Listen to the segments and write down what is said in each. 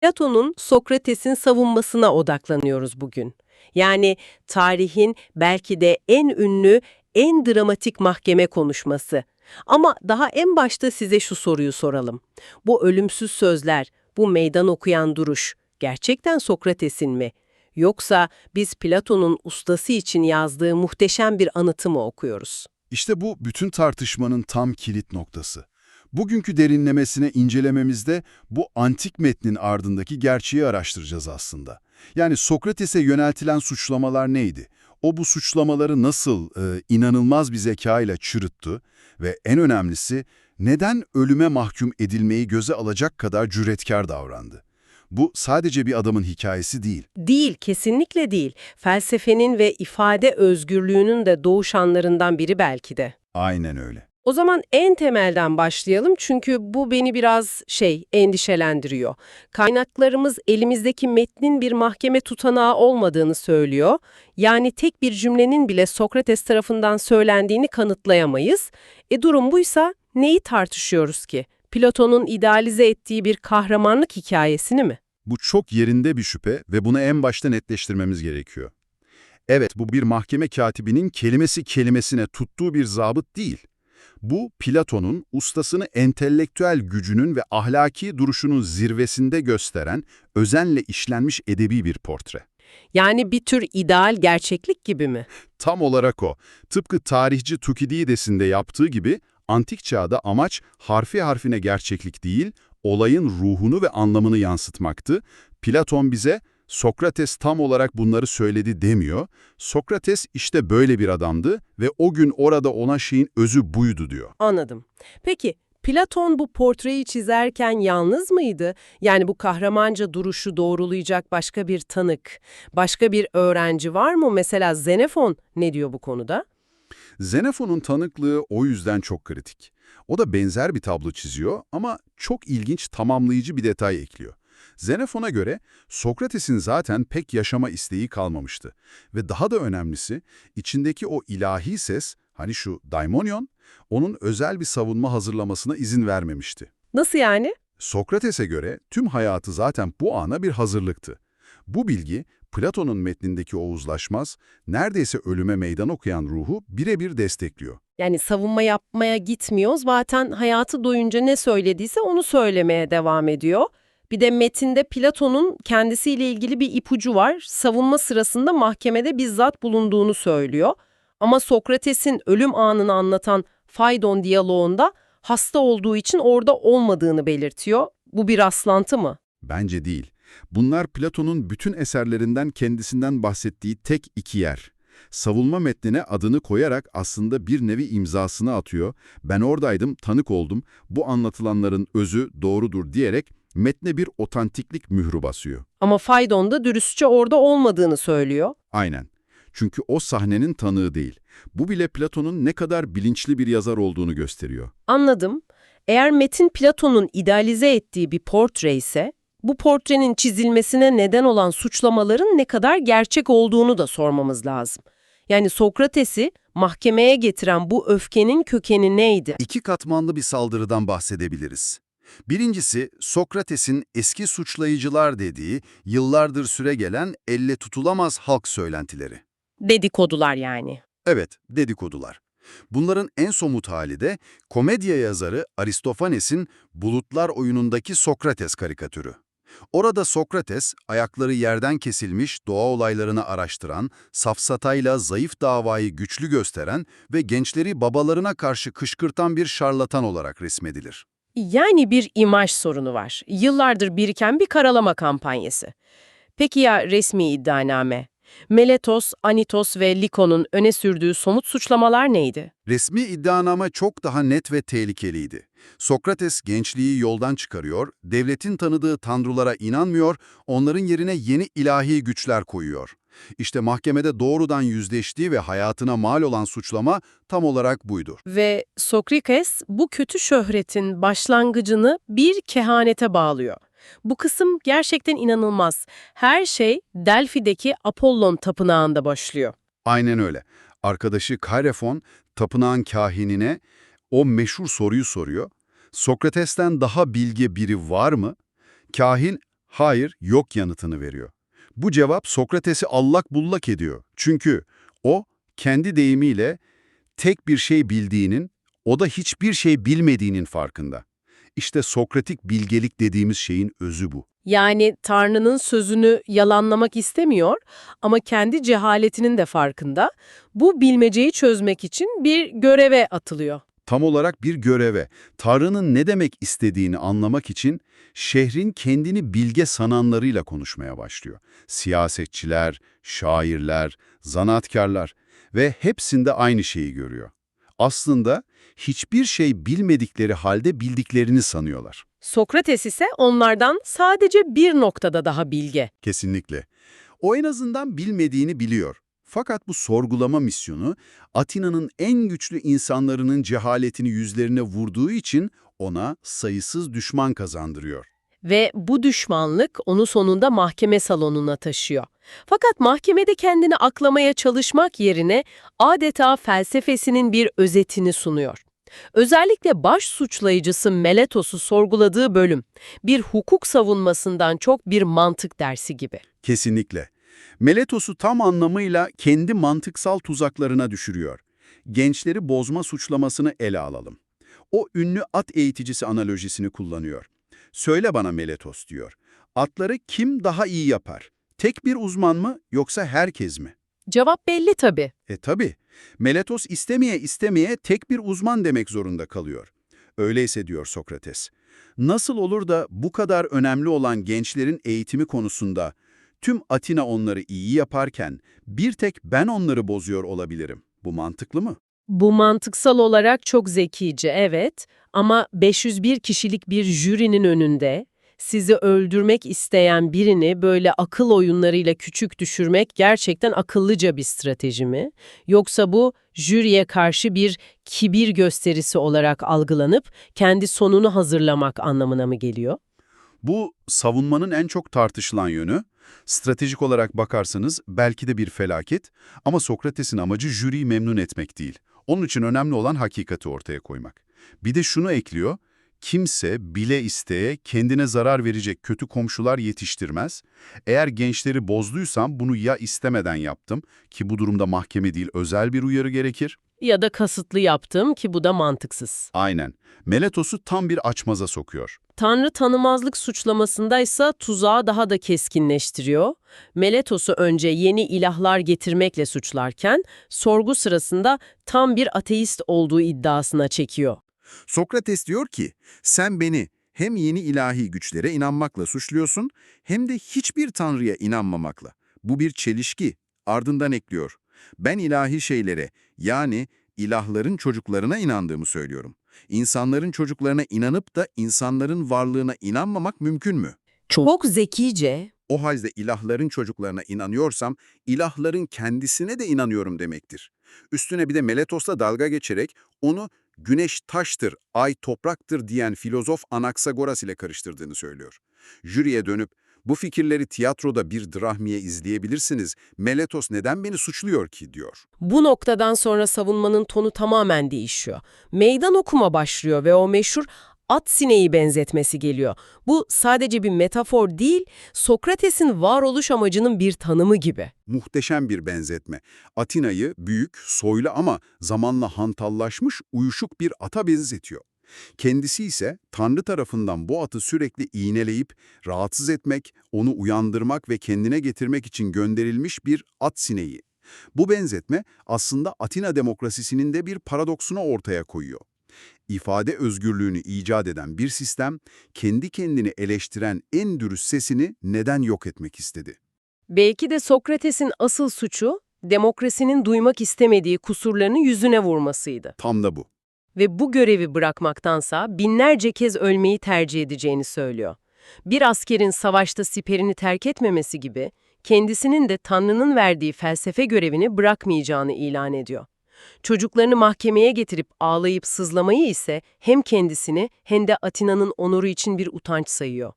Platon'un Sokrates'in savunmasına odaklanıyoruz bugün. Yani tarihin belki de en ünlü, en dramatik mahkeme konuşması. Ama daha en başta size şu soruyu soralım. Bu ölümsüz sözler, bu meydan okuyan duruş gerçekten Sokrates'in mi? Yoksa biz Platon'un ustası için yazdığı muhteşem bir anıtı mı okuyoruz? İşte bu bütün tartışmanın tam kilit noktası. Bugünkü derinlemesine incelememizde bu antik metnin ardındaki gerçeği araştıracağız aslında. Yani Sokrates'e yöneltilen suçlamalar neydi? O bu suçlamaları nasıl e, inanılmaz bir zekayla çürüttü ve en önemlisi neden ölüme mahkum edilmeyi göze alacak kadar cüretkar davrandı? Bu sadece bir adamın hikayesi değil. Değil, kesinlikle değil. Felsefenin ve ifade özgürlüğünün de doğuşanlarından biri belki de. Aynen öyle. O zaman en temelden başlayalım çünkü bu beni biraz şey endişelendiriyor. Kaynaklarımız elimizdeki metnin bir mahkeme tutanağı olmadığını söylüyor. Yani tek bir cümlenin bile Sokrates tarafından söylendiğini kanıtlayamayız. E durum buysa neyi tartışıyoruz ki? Platon'un idealize ettiği bir kahramanlık hikayesini mi? Bu çok yerinde bir şüphe ve bunu en başta netleştirmemiz gerekiyor. Evet, bu bir mahkeme katibinin kelimesi kelimesine tuttuğu bir zabıt değil. Bu, Platon'un ustasını entelektüel gücünün ve ahlaki duruşunun zirvesinde gösteren, özenle işlenmiş edebi bir portre. Yani bir tür ideal gerçeklik gibi mi? Tam olarak o. Tıpkı tarihçi Tukidides'in de yaptığı gibi, antik çağda amaç harfi harfine gerçeklik değil, olayın ruhunu ve anlamını yansıtmaktı. Platon bize Sokrates tam olarak bunları söyledi demiyor. Sokrates işte böyle bir adamdı ve o gün orada ona şeyin özü buydu diyor. Anladım. Peki Platon bu portreyi çizerken yalnız mıydı? Yani bu kahramanca duruşu doğrulayacak başka bir tanık, başka bir öğrenci var mı? Mesela Xenofon ne diyor bu konuda? Xenofon'un tanıklığı o yüzden çok kritik. O da benzer bir tablo çiziyor ama çok ilginç tamamlayıcı bir detay ekliyor. Xenofon'a göre Sokrates'in zaten pek yaşama isteği kalmamıştı. Ve daha da önemlisi içindeki o ilahi ses, hani şu daimonion, onun özel bir savunma hazırlamasına izin vermemişti. Nasıl yani? Sokrates'e göre tüm hayatı zaten bu ana bir hazırlıktı. Bu bilgi Platon'un metnindeki o uzlaşmaz, neredeyse ölüme meydan okuyan ruhu birebir destekliyor. Yani savunma yapmaya gitmiyor, zaten hayatı doyunca ne söylediyse onu söylemeye devam ediyor. Bir de metinde Platon'un kendisiyle ilgili bir ipucu var. Savunma sırasında mahkemede bizzat bulunduğunu söylüyor. Ama Sokrates'in ölüm anını anlatan Phaidon diyaloğunda hasta olduğu için orada olmadığını belirtiyor. Bu bir rastlantı mı? Bence değil. Bunlar Platon'un bütün eserlerinden kendisinden bahsettiği tek iki yer. Savunma metnine adını koyarak aslında bir nevi imzasını atıyor. Ben oradaydım, tanık oldum, bu anlatılanların özü doğrudur diyerek metne bir otantiklik mührü basıyor. Ama Faydon da dürüstçe orada olmadığını söylüyor. Aynen. Çünkü o sahnenin tanığı değil. Bu bile Platon'un ne kadar bilinçli bir yazar olduğunu gösteriyor. Anladım. Eğer metin Platon'un idealize ettiği bir portre ise, bu portrenin çizilmesine neden olan suçlamaların ne kadar gerçek olduğunu da sormamız lazım. Yani Sokrates'i mahkemeye getiren bu öfkenin kökeni neydi? İki katmanlı bir saldırıdan bahsedebiliriz. Birincisi, Sokrates'in eski suçlayıcılar dediği, yıllardır süre gelen elle tutulamaz halk söylentileri. Dedikodular yani. Evet, dedikodular. Bunların en somut hali de komedya yazarı Aristofanes'in Bulutlar oyunundaki Sokrates karikatürü. Orada Sokrates, ayakları yerden kesilmiş doğa olaylarını araştıran, safsatayla zayıf davayı güçlü gösteren ve gençleri babalarına karşı kışkırtan bir şarlatan olarak resmedilir. Yani bir imaj sorunu var. Yıllardır biriken bir karalama kampanyası. Peki ya resmi iddianame? Meletos, Anitos ve Likon'un öne sürdüğü somut suçlamalar neydi? Resmi iddianame çok daha net ve tehlikeliydi. Sokrates gençliği yoldan çıkarıyor, devletin tanıdığı tanrılara inanmıyor, onların yerine yeni ilahi güçler koyuyor. İşte mahkemede doğrudan yüzleştiği ve hayatına mal olan suçlama tam olarak buydu. Ve Sokrates bu kötü şöhretin başlangıcını bir kehanete bağlıyor. Bu kısım gerçekten inanılmaz. Her şey Delphi'deki Apollon tapınağında başlıyor. Aynen öyle. Arkadaşı Kairefon, tapınağın kahinine o meşhur soruyu soruyor. Sokrates'ten daha bilge biri var mı? Kahin, hayır, yok yanıtını veriyor. Bu cevap Sokrates'i allak bullak ediyor. Çünkü o kendi deyimiyle tek bir şey bildiğinin, o da hiçbir şey bilmediğinin farkında. İşte Sokratik bilgelik dediğimiz şeyin özü bu. Yani Tanrı'nın sözünü yalanlamak istemiyor ama kendi cehaletinin de farkında. Bu bilmeceyi çözmek için bir göreve atılıyor. Tam olarak bir göreve, Tanrı'nın ne demek istediğini anlamak için şehrin kendini bilge sananlarıyla konuşmaya başlıyor. Siyasetçiler, şairler, zanaatkarlar ve hepsinde aynı şeyi görüyor. Aslında hiçbir şey bilmedikleri halde bildiklerini sanıyorlar. Sokrates ise onlardan sadece bir noktada daha bilge. Kesinlikle. O en azından bilmediğini biliyor. Fakat bu sorgulama misyonu Atina'nın en güçlü insanlarının cehaletini yüzlerine vurduğu için ona sayısız düşman kazandırıyor. Ve bu düşmanlık onu sonunda mahkeme salonuna taşıyor. Fakat mahkemede kendini aklamaya çalışmak yerine adeta felsefesinin bir özetini sunuyor. Özellikle baş suçlayıcısı Meletos'u sorguladığı bölüm, bir hukuk savunmasından çok bir mantık dersi gibi. Kesinlikle. Meletos'u tam anlamıyla kendi mantıksal tuzaklarına düşürüyor. Gençleri bozma suçlamasını ele alalım. O ünlü at eğiticisi analojisini kullanıyor. Söyle bana Meletos diyor. Atları kim daha iyi yapar? Tek bir uzman mı yoksa herkes mi? Cevap belli tabii. E tabi. Meletos istemeye istemeye tek bir uzman demek zorunda kalıyor. Öyleyse diyor Sokrates. Nasıl olur da bu kadar önemli olan gençlerin eğitimi konusunda tüm Atina onları iyi yaparken bir tek ben onları bozuyor olabilirim. Bu mantıklı mı? Bu mantıksal olarak çok zekice, evet. Ama 501 kişilik bir jürinin önünde sizi öldürmek isteyen birini böyle akıl oyunlarıyla küçük düşürmek gerçekten akıllıca bir strateji mi? Yoksa bu jüriye karşı bir kibir gösterisi olarak algılanıp kendi sonunu hazırlamak anlamına mı geliyor? Bu savunmanın en çok tartışılan yönü. Stratejik olarak bakarsanız belki de bir felaket ama Sokrates'in amacı jüriyi memnun etmek değil. Onun için önemli olan hakikati ortaya koymak. Bir de şunu ekliyor, kimse bile isteye kendine zarar verecek kötü komşular yetiştirmez. Eğer gençleri bozduysam bunu ya istemeden yaptım ki bu durumda mahkeme değil özel bir uyarı gerekir. Ya da kasıtlı yaptım ki bu da mantıksız. Aynen. Meletos'u tam bir açmaza sokuyor. Tanrı tanımazlık suçlamasındaysa tuzağı daha da keskinleştiriyor. Meletos'u önce yeni ilahlar getirmekle suçlarken, sorgu sırasında tam bir ateist olduğu iddiasına çekiyor. Sokrates diyor ki, sen beni hem yeni ilahi güçlere inanmakla suçluyorsun hem de hiçbir tanrıya inanmamakla. Bu bir çelişki. Ardından ekliyor. Ben ilahi şeylere yani ilahların çocuklarına inandığımı söylüyorum. İnsanların çocuklarına inanıp da insanların varlığına inanmamak mümkün mü? Çok zekice. O halde ilahların çocuklarına inanıyorsam, ilahların kendisine de inanıyorum demektir. Üstüne bir de Meletos'la dalga geçerek onu güneş taştır, ay topraktır diyen filozof Anaksagoras ile karıştırdığını söylüyor. Jüriye dönüp, bu fikirleri tiyatroda bir drahmiye izleyebilirsiniz, Meletos neden beni suçluyor ki, diyor. Bu noktadan sonra savunmanın tonu tamamen değişiyor. Meydan okuma başlıyor ve o meşhur at sineği benzetmesi geliyor. Bu sadece bir metafor değil, Sokrates'in varoluş amacının bir tanımı gibi. Muhteşem bir benzetme. Atina'yı büyük, soylu ama zamanla hantallaşmış, uyuşuk bir ata benzetiyor. Kendisi ise Tanrı tarafından bu atı sürekli iğneleyip, rahatsız etmek, onu uyandırmak ve kendine getirmek için gönderilmiş bir at sineği. Bu benzetme aslında Atina demokrasisinin de bir paradoksunu ortaya koyuyor. İfade özgürlüğünü icat eden bir sistem, kendi kendini eleştiren en dürüst sesini neden yok etmek istedi? Belki de Sokrates'in asıl suçu, demokrasinin duymak istemediği kusurlarını yüzüne vurmasıydı. Tam da bu. Ve bu görevi bırakmaktansa binlerce kez ölmeyi tercih edeceğini söylüyor. Bir askerin savaşta siperini terk etmemesi gibi, kendisinin de Tanrı'nın verdiği felsefe görevini bırakmayacağını ilan ediyor. Çocuklarını mahkemeye getirip ağlayıp sızlamayı ise hem kendisini hem de Atina'nın onuru için bir utanç sayıyor.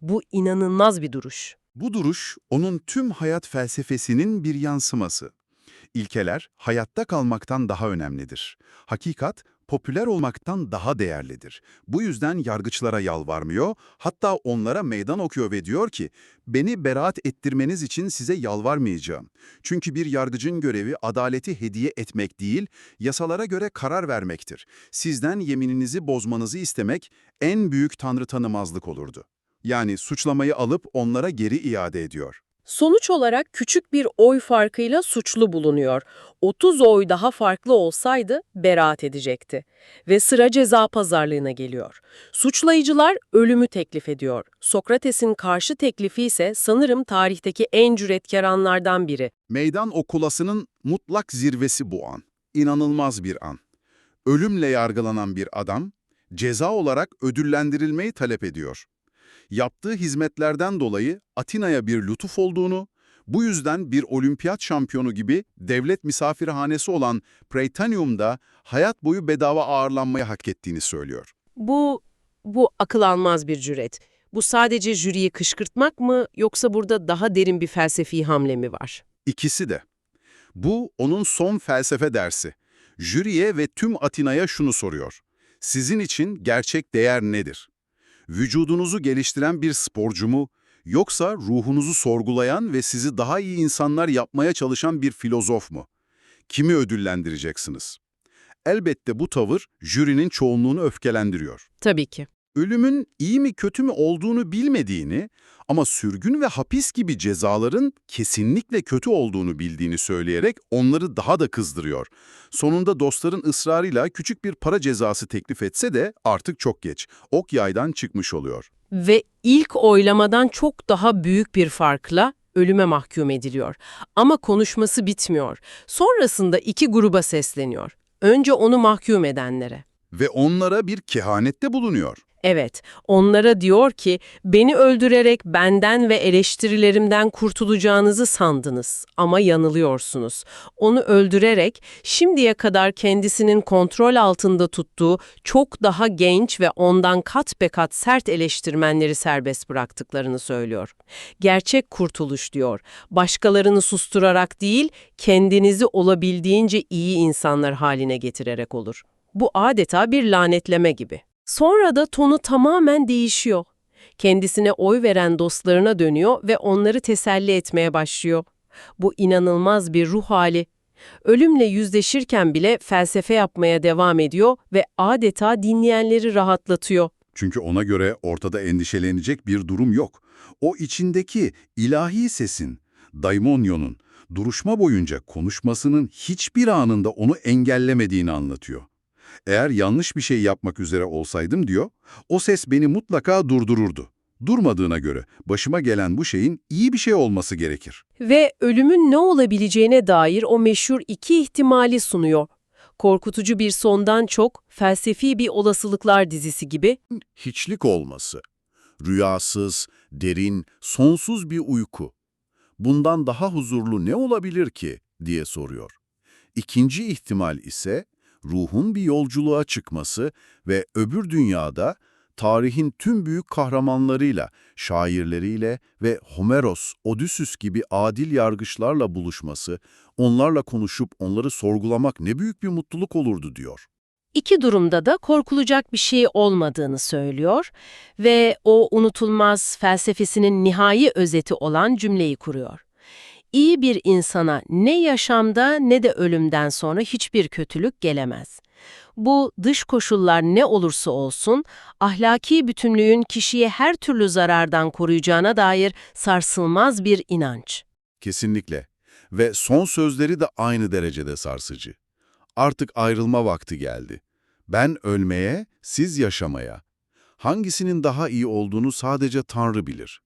Bu inanılmaz bir duruş. Bu duruş, onun tüm hayat felsefesinin bir yansıması. İlkeler, hayatta kalmaktan daha önemlidir. Hakikat, popüler olmaktan daha değerlidir. Bu yüzden yargıçlara yalvarmıyor, hatta onlara meydan okuyor ve diyor ki, beni beraat ettirmeniz için size yalvarmayacağım. Çünkü bir yargıcın görevi adaleti hediye etmek değil, yasalara göre karar vermektir. Sizden yemininizi bozmanızı istemek en büyük tanrı tanımazlık olurdu. Yani suçlamayı alıp onlara geri iade ediyor. Sonuç olarak küçük bir oy farkıyla suçlu bulunuyor. 30 oy daha farklı olsaydı beraat edecekti. Ve sıra ceza pazarlığına geliyor. Suçlayıcılar ölümü teklif ediyor. Sokrates'in karşı teklifi ise sanırım tarihteki en cüretkar anlardan biri. Meydan okulasının mutlak zirvesi bu an. İnanılmaz bir an. Ölümle yargılanan bir adam, ceza olarak ödüllendirilmeyi talep ediyor. Yaptığı hizmetlerden dolayı Atina'ya bir lütuf olduğunu, bu yüzden bir olimpiyat şampiyonu gibi devlet misafirhanesi olan Praetanium'da hayat boyu bedava ağırlanmayı hak ettiğini söylüyor. Bu, bu akıl almaz bir cüret. Bu sadece jüriyi kışkırtmak mı yoksa burada daha derin bir felsefi hamle mi var? İkisi de. Bu onun son felsefe dersi. Jüriye ve tüm Atina'ya şunu soruyor. Sizin için gerçek değer nedir? Vücudunuzu geliştiren bir sporcu mu, yoksa ruhunuzu sorgulayan ve sizi daha iyi insanlar yapmaya çalışan bir filozof mu? Kimi ödüllendireceksiniz? Elbette bu tavır jürinin çoğunluğunu öfkelendiriyor. Tabii ki. Ölümün iyi mi kötü mü olduğunu bilmediğini ama sürgün ve hapis gibi cezaların kesinlikle kötü olduğunu bildiğini söyleyerek onları daha da kızdırıyor. Sonunda dostların ısrarıyla küçük bir para cezası teklif etse de artık çok geç. Ok yaydan çıkmış oluyor. Ve ilk oylamadan çok daha büyük bir farkla ölüme mahkum ediliyor. Ama konuşması bitmiyor. Sonrasında iki gruba sesleniyor. Önce onu mahkum edenlere. Ve onlara bir kehanette bulunuyor. Evet, onlara diyor ki, beni öldürerek benden ve eleştirilerimden kurtulacağınızı sandınız ama yanılıyorsunuz. Onu öldürerek şimdiye kadar kendisinin kontrol altında tuttuğu çok daha genç ve ondan kat be kat sert eleştirmenleri serbest bıraktıklarını söylüyor. Gerçek kurtuluş diyor, başkalarını susturarak değil, kendinizi olabildiğince iyi insanlar haline getirerek olur. Bu adeta bir lanetleme gibi. Sonra da tonu tamamen değişiyor. Kendisine oy veren dostlarına dönüyor ve onları teselli etmeye başlıyor. Bu inanılmaz bir ruh hali. Ölümle yüzleşirken bile felsefe yapmaya devam ediyor ve adeta dinleyenleri rahatlatıyor. Çünkü ona göre ortada endişelenecek bir durum yok. O içindeki ilahi sesin, daimonyonun, duruşma boyunca konuşmasının hiçbir anında onu engellemediğini anlatıyor. Eğer yanlış bir şey yapmak üzere olsaydım diyor, o ses beni mutlaka durdururdu. Durmadığına göre başıma gelen bu şeyin iyi bir şey olması gerekir. Ve ölümün ne olabileceğine dair o meşhur iki ihtimali sunuyor. Korkutucu bir sondan çok felsefi bir olasılıklar dizisi gibi Hiçlik olması, rüyasız, derin, sonsuz bir uyku. Bundan daha huzurlu ne olabilir ki diye soruyor. İkinci ihtimal ise ruhun bir yolculuğa çıkması ve öbür dünyada tarihin tüm büyük kahramanlarıyla, şairleriyle ve Homeros, Odysseus gibi adil yargıçlarla buluşması, onlarla konuşup onları sorgulamak ne büyük bir mutluluk olurdu diyor. İki durumda da korkulacak bir şey olmadığını söylüyor ve o unutulmaz felsefesinin nihai özeti olan cümleyi kuruyor. İyi bir insana ne yaşamda ne de ölümden sonra hiçbir kötülük gelemez. Bu dış koşullar ne olursa olsun ahlaki bütünlüğün kişiye her türlü zarardan koruyacağına dair sarsılmaz bir inanç. Kesinlikle. Ve son sözleri de aynı derecede sarsıcı. Artık ayrılma vakti geldi. Ben ölmeye, siz yaşamaya. Hangisinin daha iyi olduğunu sadece Tanrı bilir.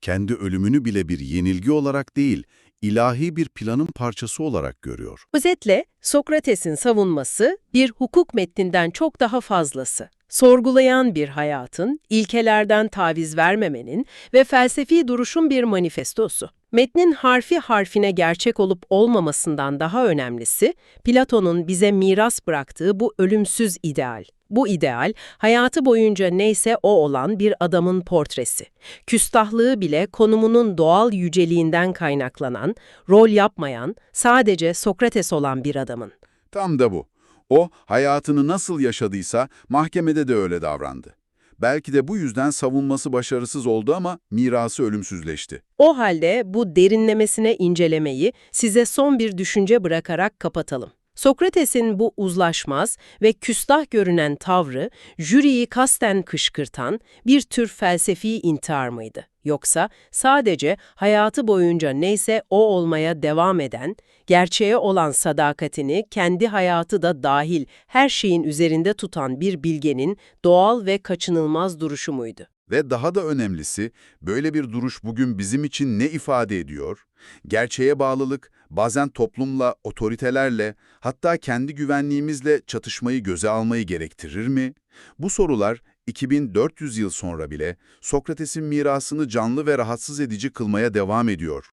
Kendi ölümünü bile bir yenilgi olarak değil, ilahi bir planın parçası olarak görüyor. Özetle Sokrates'in savunması bir hukuk metninden çok daha fazlası. Sorgulayan bir hayatın, ilkelerden taviz vermemenin ve felsefi duruşun bir manifestosu. Metnin harfi harfine gerçek olup olmamasından daha önemlisi, Platon'un bize miras bıraktığı bu ölümsüz ideal. Bu ideal, hayatı boyunca neyse o olan bir adamın portresi. Küstahlığı bile konumunun doğal yüceliğinden kaynaklanan, rol yapmayan, sadece Sokrates olan bir adamın. Tam da bu. O, hayatını nasıl yaşadıysa mahkemede de öyle davrandı. Belki de bu yüzden savunması başarısız oldu ama mirası ölümsüzleşti. O halde bu derinlemesine incelemeyi size son bir düşünce bırakarak kapatalım. Sokrates'in bu uzlaşmaz ve küstah görünen tavrı, jüriyi kasten kışkırtan bir tür felsefi intihar mıydı? Yoksa sadece hayatı boyunca neyse o olmaya devam eden, gerçeğe olan sadakatini kendi hayatı da dahil her şeyin üzerinde tutan bir bilgenin doğal ve kaçınılmaz duruşu muydu? Ve daha da önemlisi, böyle bir duruş bugün bizim için ne ifade ediyor? Gerçeğe bağlılık, bazen toplumla, otoritelerle, hatta kendi güvenliğimizle çatışmayı göze almayı gerektirir mi? Bu sorular 2400 yıl sonra bile Sokrates'in mirasını canlı ve rahatsız edici kılmaya devam ediyor.